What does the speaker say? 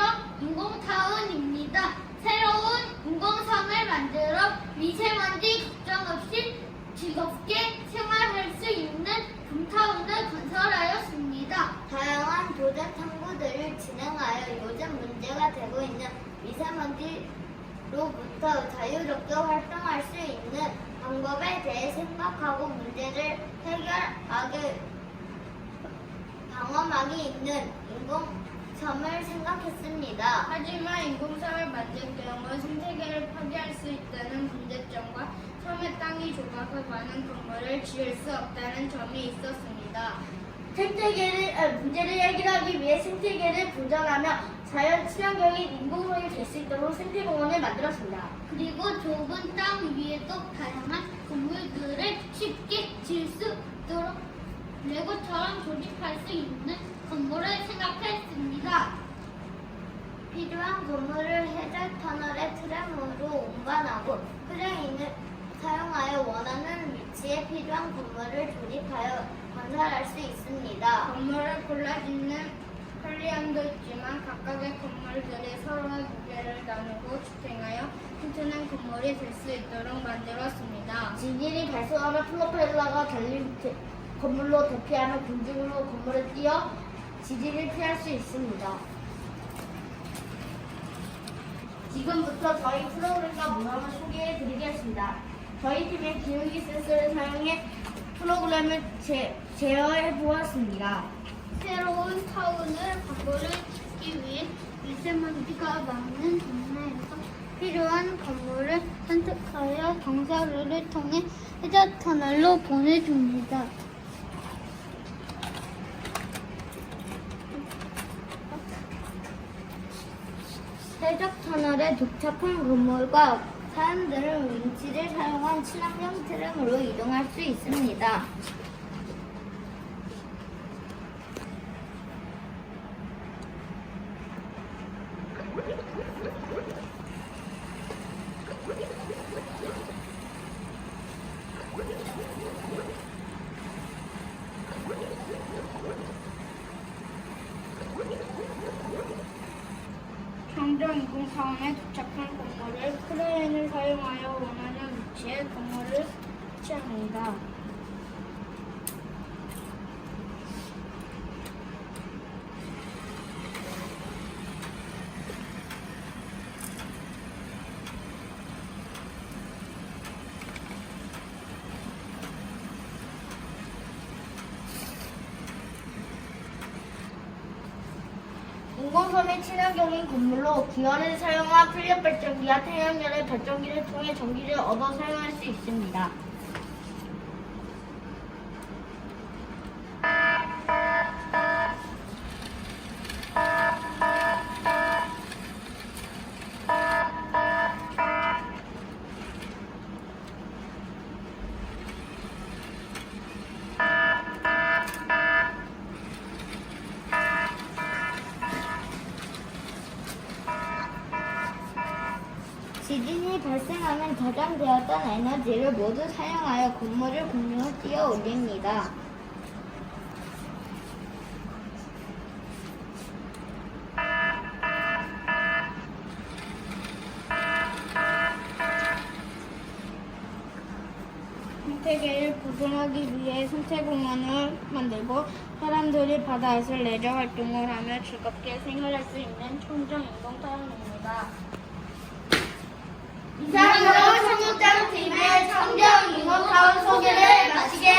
전 인공타운입니다. 새로운 인공성을 만들어 미세먼지 걱정 없이 즐겁게 생활할 수 있는 금타운을 건설하였습니다. 다양한 도전 탐구들을 진행하여 요즘 문제가 되고 있는 미세먼지로부터 자유롭게 활동할 수 있는 방법에 대해 생각하고 문제를 해결하기 방어막이 있는 인공 섬을 생각했습니다. 하지만 인공섬을 만들 경우 생태계를 파괴할 수 있다는 문제점과 섬의 땅이 좁아서 많은 건물을 지을 수 없다는 점이 있었습니다. 생태계를 아, 문제를 해결하기 위해 생태계를 보전하며 자연 친환경인 인공섬이 될 수 있도록 생태공원을 만들었습니다. 그리고 좁은 땅 위에도 다양한 건물들을 쉽게 지을 수 있도록 레고처럼 조립할 수 있는 건물을 생각했습니다. 필요한 건물을 해저 터널의 트램으로 운반하고 크레인을 사용하여 원하는 위치에 필요한 건물을 조립하여 건설할 수 있습니다. 건물을 골라 짓는 편리함도 있지만 각각의 건물들이 서로의 무게를 나누고 집행하여 튼튼한 건물이 될 수 있도록 만들었습니다. 지진이 발생하면 플로펠러가 달린 대- 건물로 대피하며 공중으로 건물을 띄어 지진을 피할 수 있습니다. 지금부터 저희 프로그램과 문항을 소개해 드리겠습니다. 저희 팀의 기울기 센서를 사용해 프로그램을 제, 제어해 보았습니다. 새로운 타운을 바꾸기 위해 미세먼지가 많은 동네에서 필요한 건물을 선택하여 경사로를 통해 해저 터널로 보내줍니다. 해적 터널에 도착한 건물과 사람들은 윈치를 사용한 친환경 트램으로 이동할 수 있습니다. 인공사원에 도착한 건물을 크레인을 사용하여 원하는 위치에 건물을 설치합니다. 인공섬의 친환경인 건물로 기관을 사용한 풍력 발전기와 태양열의 발전기를 통해 전기를 얻어 사용할 수 있습니다. 지진이 발생하면 저장되었던 에너지를 모두 사용하여 건물을 공중에 띄어 올립니다. 생태계를 보존하기 위해 생태공원을 만들고 사람들이 바다에서 레저 활동을 하며 즐겁게 생활할 수 있는 청정 인공타운입니다. 이상으로 청국장 팀의 청경 응원사원 소개를 마치겠습니다.